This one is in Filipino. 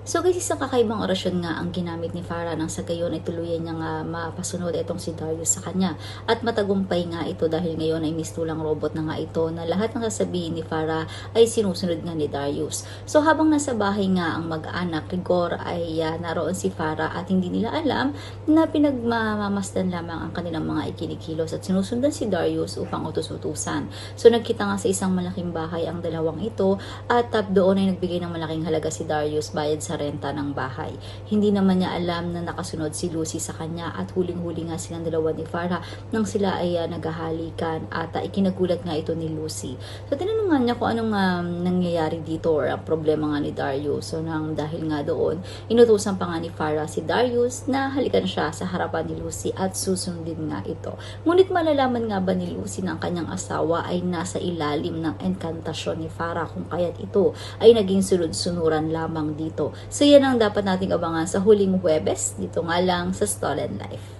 So guys, isang kakaibang orasyon nga ang ginamit ni Farah nang sa gayon ay tuluyan niya nga mapasunod itong si Darius sa kanya. At matagumpay nga ito dahil ngayon ay mistulang robot na nga ito na lahat ng sasabihin ni Farah ay sinusunod nga ni Darius. So habang nasa bahay nga ang mag-anak, Rigor ay uh, naroon si Farah at hindi nila alam na pinagmamasdan lamang ang kanilang mga ikinikilos at sinusundan si Darius upang utos-utusan. So nagkita nga sa isang malaking bahay ang dalawang ito at uh, doon ay nagbigay ng malaking halaga si Darius bayad sa renta ng bahay. Hindi naman niya alam na nakasunod si Lucy sa kanya at huling-huli nga silang dalawa ni Farah nang sila ay uh, naghahalikan at uh, ikinagulat nga ito ni Lucy. So tinanungan niya kung anong um, nangyayari dito or ang problema nga ni Darius. So nang dahil nga doon, inutusan pa nga ni Farah si Darius na halikan siya sa harapan ni Lucy at susundin nga ito. Ngunit malalaman nga ba ni Lucy na ang kanyang asawa ay nasa ilalim ng enkantasyon ni Farah kung kaya't ito ay naging sunod-sunuran lamang dito. So yan ang dapat nating abangan sa huling Huwebes dito nga lang sa Stolen Life.